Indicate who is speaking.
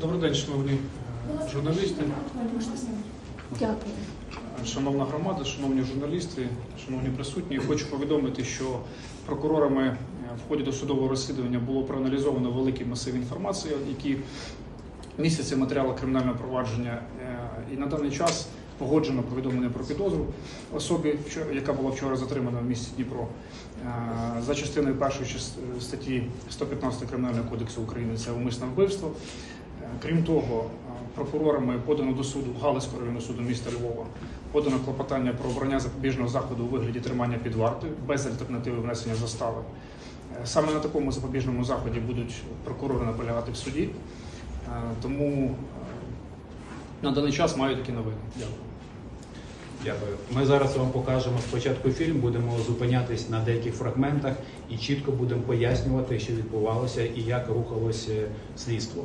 Speaker 1: Добрий день, шановні е, журналісти,
Speaker 2: Дякую.
Speaker 1: шановна громада, шановні журналісти, шановні присутні. Хочу повідомити, що прокурорами е, в ході досудового розслідування було проаналізовано великий масив інформації, які містяться в матеріалах кримінального провадження. Е, І на даний час погоджено повідомлення про підозру особі, яка була вчора затримана в місті Дніпро е, за частиною першої статті 115 Кримінального кодексу України. Це умисне вбивство. Крім того, е, прокурорами подано до суду Галицького районного суду міста Львова подано клопотання про обрання запобіжного заходу у вигляді тримання під вартою без альтернативи внесення застави. Е, Саме на такому запобіжному заході будуть прокурори наполягати в суді. Е, Тому на даний час маю такі новини. Дякую.
Speaker 3: Дякую. Ми зараз вам покажемо спочатку фільм, будемо зупинятись на деяких фрагментах і чітко будемо пояснювати, що відбувалося і як рухалося слідство.